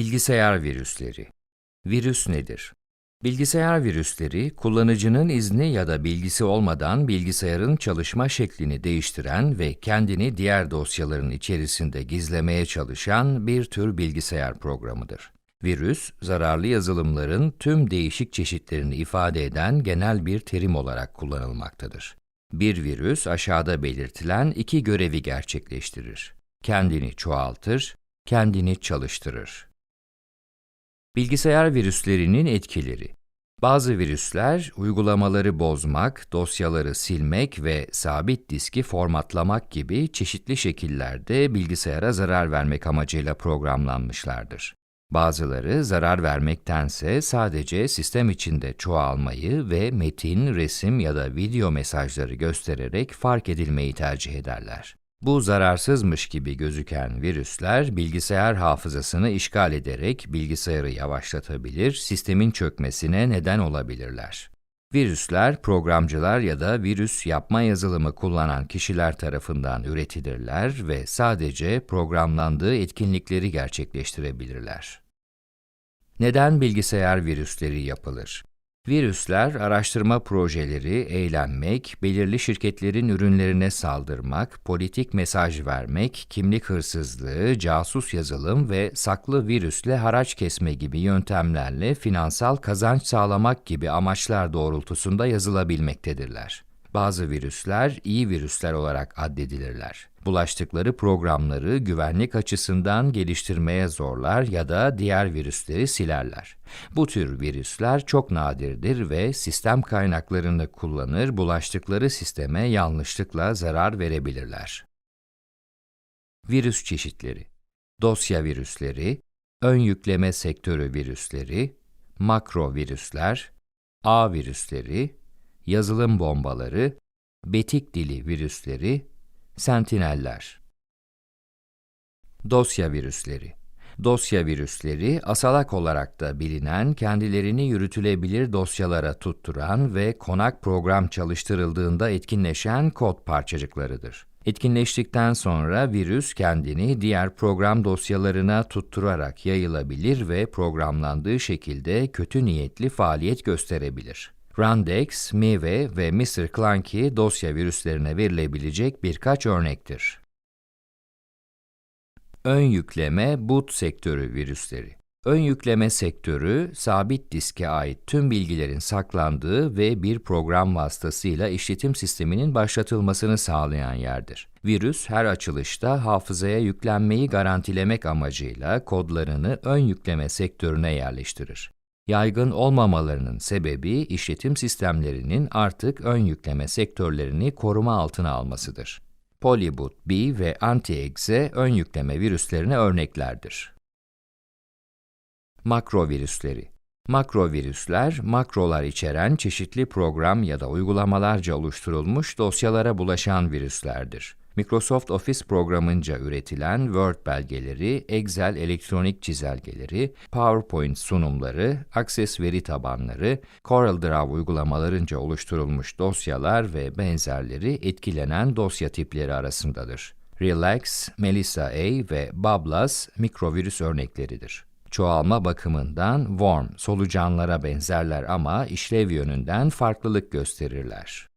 Bilgisayar virüsleri. Virüs nedir? Bilgisayar virüsleri, kullanıcının izni ya da bilgisi olmadan bilgisayarın çalışma şeklini değiştiren ve kendini diğer dosyaların içerisinde gizlemeye çalışan bir tür bilgisayar programıdır. Virüs, zararlı yazılımların tüm değişik çeşitlerini ifade eden genel bir terim olarak kullanılmaktadır. Bir virüs aşağıda belirtilen iki görevi gerçekleştirir. Kendini çoğaltır, kendini çalıştırır. Bilgisayar virüslerinin etkileri Bazı virüsler, uygulamaları bozmak, dosyaları silmek ve sabit diski formatlamak gibi çeşitli şekillerde bilgisayara zarar vermek amacıyla programlanmışlardır. Bazıları zarar vermektense sadece sistem içinde çoğalmayı ve metin, resim ya da video mesajları göstererek fark edilmeyi tercih ederler. Bu zararsızmış gibi gözüken virüsler bilgisayar hafızasını işgal ederek bilgisayarı yavaşlatabilir, sistemin çökmesine neden olabilirler. Virüsler, programcılar ya da virüs yapma yazılımı kullanan kişiler tarafından üretilirler ve sadece programlandığı etkinlikleri gerçekleştirebilirler. Neden bilgisayar virüsleri yapılır? Virüsler, araştırma projeleri, eğlenmek, belirli şirketlerin ürünlerine saldırmak, politik mesaj vermek, kimlik hırsızlığı, casus yazılım ve saklı virüsle haraç kesme gibi yöntemlerle finansal kazanç sağlamak gibi amaçlar doğrultusunda yazılabilmektedirler. Bazı virüsler iyi virüsler olarak addedilirler. Bulaştıkları programları güvenlik açısından geliştirmeye zorlar ya da diğer virüsleri silerler. Bu tür virüsler çok nadirdir ve sistem kaynaklarını kullanır, bulaştıkları sisteme yanlışlıkla zarar verebilirler. Virüs çeşitleri Dosya virüsleri, ön yükleme sektörü virüsleri, makro virüsler, ağ virüsleri, yazılım bombaları, betik dili virüsleri, sentineller. Dosya virüsleri Dosya virüsleri, asalak olarak da bilinen, kendilerini yürütülebilir dosyalara tutturan ve konak program çalıştırıldığında etkinleşen kod parçacıklarıdır. Etkinleştikten sonra virüs kendini diğer program dosyalarına tutturarak yayılabilir ve programlandığı şekilde kötü niyetli faaliyet gösterebilir. Randex, Mive ve Mr. Clunky dosya virüslerine verilebilecek birkaç örnektir. Ön yükleme boot sektörü virüsleri. Ön yükleme sektörü, sabit diske ait tüm bilgilerin saklandığı ve bir program vasıtasıyla işletim sisteminin başlatılmasını sağlayan yerdir. Virüs, her açılışta hafızaya yüklenmeyi garantilemek amacıyla kodlarını ön yükleme sektörüne yerleştirir. Yaygın olmamalarının sebebi işletim sistemlerinin artık ön yükleme sektörlerini koruma altına almasıdır. Polyboot B ve anti-exe ön yükleme virüslerine örneklerdir. Makro virüsleri Makro virüsler, makrolar içeren çeşitli program ya da uygulamalarca oluşturulmuş dosyalara bulaşan virüslerdir. Microsoft Office programınca üretilen Word belgeleri, Excel elektronik çizelgeleri, PowerPoint sunumları, Access veri tabanları, CorelDRAW uygulamalarınca oluşturulmuş dosyalar ve benzerleri etkilenen dosya tipleri arasındadır. Relax, Melissa A ve Bablas mikrovirüs örnekleridir. Çoğalma bakımından worm, solucanlara benzerler ama işlev yönünden farklılık gösterirler.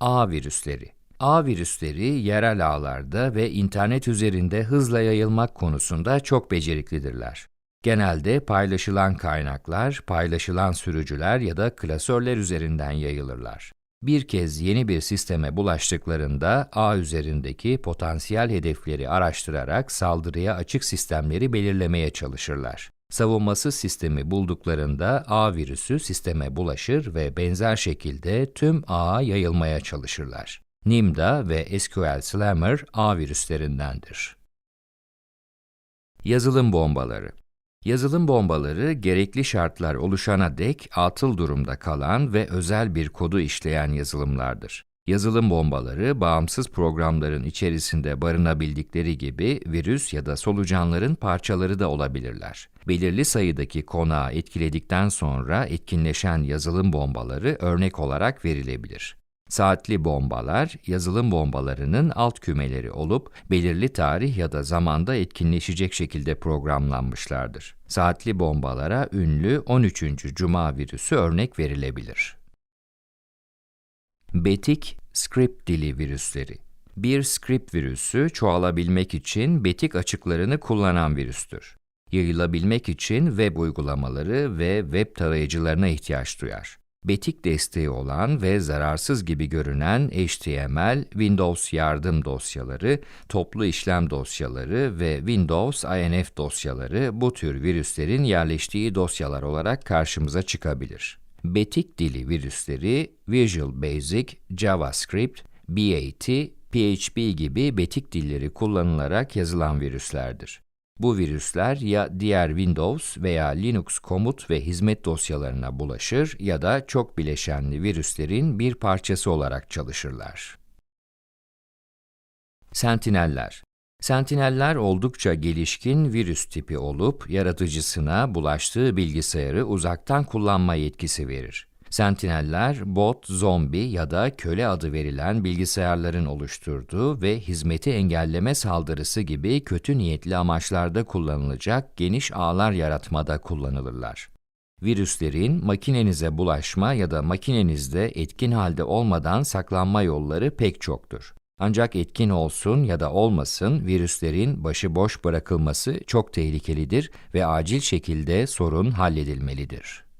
A virüsleri Ağ virüsleri yerel ağlarda ve internet üzerinde hızla yayılmak konusunda çok beceriklidirler. Genelde paylaşılan kaynaklar, paylaşılan sürücüler ya da klasörler üzerinden yayılırlar. Bir kez yeni bir sisteme bulaştıklarında ağ üzerindeki potansiyel hedefleri araştırarak saldırıya açık sistemleri belirlemeye çalışırlar. Savunmasız sistemi bulduklarında ağ virüsü sisteme bulaşır ve benzer şekilde tüm ağa yayılmaya çalışırlar. Nimda ve SQL Slammer ağ virüslerindendir. Yazılım bombaları Yazılım bombaları, gerekli şartlar oluşana dek atıl durumda kalan ve özel bir kodu işleyen yazılımlardır. Yazılım bombaları, bağımsız programların içerisinde barınabildikleri gibi virüs ya da solucanların parçaları da olabilirler. Belirli sayıdaki konağı etkiledikten sonra etkinleşen yazılım bombaları örnek olarak verilebilir. Saatli bombalar, yazılım bombalarının alt kümeleri olup, belirli tarih ya da zamanda etkinleşecek şekilde programlanmışlardır. Saatli bombalara ünlü 13. Cuma virüsü örnek verilebilir. Betik, script dili virüsleri Bir script virüsü, çoğalabilmek için betik açıklarını kullanan virüstür. Yayılabilmek için web uygulamaları ve web tarayıcılarına ihtiyaç duyar betik desteği olan ve zararsız gibi görünen HTML, Windows yardım dosyaları, toplu işlem dosyaları ve Windows INF dosyaları bu tür virüslerin yerleştiği dosyalar olarak karşımıza çıkabilir. Betik dili virüsleri Visual Basic, JavaScript, BAT, PHP gibi betik dilleri kullanılarak yazılan virüslerdir. Bu virüsler ya diğer Windows veya Linux komut ve hizmet dosyalarına bulaşır ya da çok bileşenli virüslerin bir parçası olarak çalışırlar. Sentineller Sentineller oldukça gelişkin virüs tipi olup, yaratıcısına bulaştığı bilgisayarı uzaktan kullanma yetkisi verir. Sentineller, bot, zombi ya da köle adı verilen bilgisayarların oluşturduğu ve hizmeti engelleme saldırısı gibi kötü niyetli amaçlarda kullanılacak geniş ağlar yaratmada kullanılırlar. Virüslerin makinenize bulaşma ya da makinenizde etkin halde olmadan saklanma yolları pek çoktur. Ancak etkin olsun ya da olmasın, virüslerin başıboş bırakılması çok tehlikelidir ve acil şekilde sorun halledilmelidir.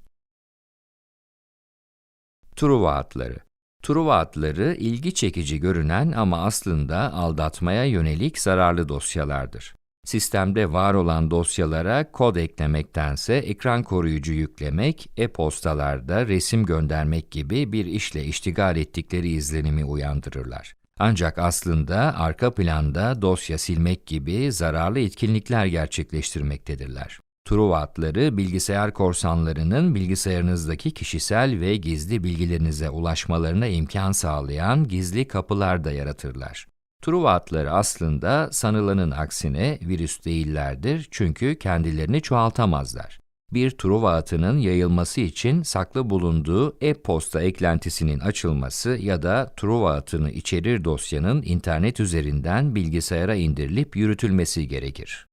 Truva atları. Truva atları ilgi çekici görünen ama aslında aldatmaya yönelik zararlı dosyalardır. Sistemde var olan dosyalara kod eklemektense ekran koruyucu yüklemek, e-postalarda resim göndermek gibi bir işle iştigal ettikleri izlenimi uyandırırlar. Ancak aslında arka planda dosya silmek gibi zararlı etkinlikler gerçekleştirmektedirler. Truva atları, bilgisayar korsanlarının bilgisayarınızdaki kişisel ve gizli bilgilerinize ulaşmalarına imkan sağlayan gizli kapılar da yaratırlar. Truva atları aslında sanılanın aksine virüs değillerdir çünkü kendilerini çoğaltamazlar. Bir Truva atının yayılması için saklı bulunduğu e-posta eklentisinin açılması ya da Truva atını içerir dosyanın internet üzerinden bilgisayara indirilip yürütülmesi gerekir.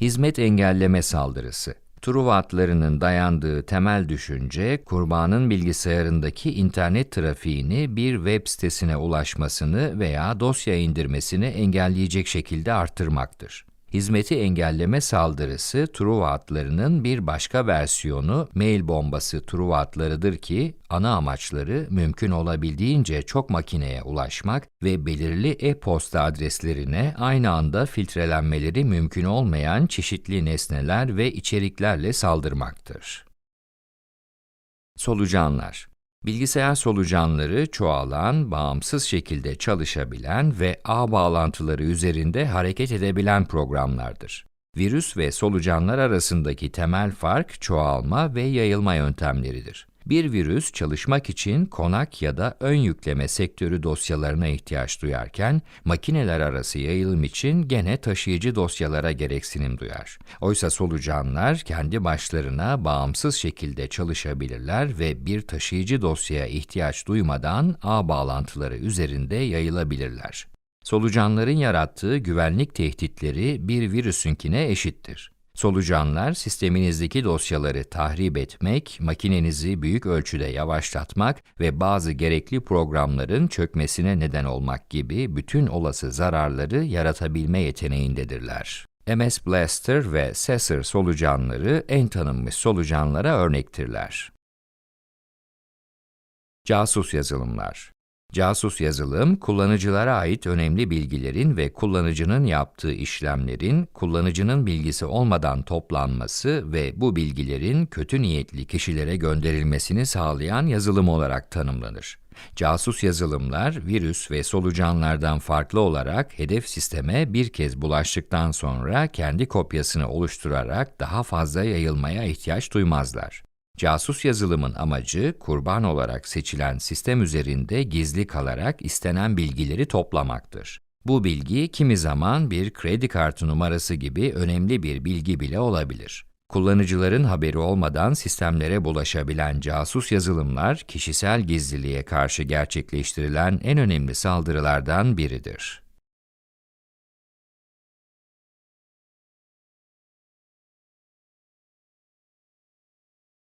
Hizmet engelleme saldırısı. Truva hatlarının dayandığı temel düşünce, kurbanın bilgisayarındaki internet trafiğini bir web sitesine ulaşmasını veya dosya indirmesini engelleyecek şekilde arttırmaktır. Hizmeti engelleme saldırısı Truva hatlarının bir başka versiyonu mail bombası Truva hatlarıdır ki ana amaçları mümkün olabildiğince çok makineye ulaşmak ve belirli e-posta adreslerine aynı anda filtrelenmeleri mümkün olmayan çeşitli nesneler ve içeriklerle saldırmaktır. Solucanlar Bilgisayar solucanları çoğalan, bağımsız şekilde çalışabilen ve ağ bağlantıları üzerinde hareket edebilen programlardır. Virüs ve solucanlar arasındaki temel fark çoğalma ve yayılma yöntemleridir. Bir virüs çalışmak için konak ya da ön yükleme sektörü dosyalarına ihtiyaç duyarken, makineler arası yayılım için gene taşıyıcı dosyalara gereksinim duyar. Oysa solucanlar kendi başlarına bağımsız şekilde çalışabilirler ve bir taşıyıcı dosyaya ihtiyaç duymadan ağ bağlantıları üzerinde yayılabilirler. Solucanların yarattığı güvenlik tehditleri bir virüsünkine eşittir. Solucanlar, sisteminizdeki dosyaları tahrip etmek, makinenizi büyük ölçüde yavaşlatmak ve bazı gerekli programların çökmesine neden olmak gibi bütün olası zararları yaratabilme yeteneğindedirler. MS Blaster ve Sesser solucanları en tanınmış solucanlara örnektirler. Casus yazılımlar Casus yazılım, kullanıcılara ait önemli bilgilerin ve kullanıcının yaptığı işlemlerin kullanıcının bilgisi olmadan toplanması ve bu bilgilerin kötü niyetli kişilere gönderilmesini sağlayan yazılım olarak tanımlanır. Casus yazılımlar, virüs ve solucanlardan farklı olarak hedef sisteme bir kez bulaştıktan sonra kendi kopyasını oluşturarak daha fazla yayılmaya ihtiyaç duymazlar. Casus yazılımın amacı, kurban olarak seçilen sistem üzerinde gizli kalarak istenen bilgileri toplamaktır. Bu bilgi kimi zaman bir kredi kartı numarası gibi önemli bir bilgi bile olabilir. Kullanıcıların haberi olmadan sistemlere bulaşabilen casus yazılımlar, kişisel gizliliğe karşı gerçekleştirilen en önemli saldırılardan biridir.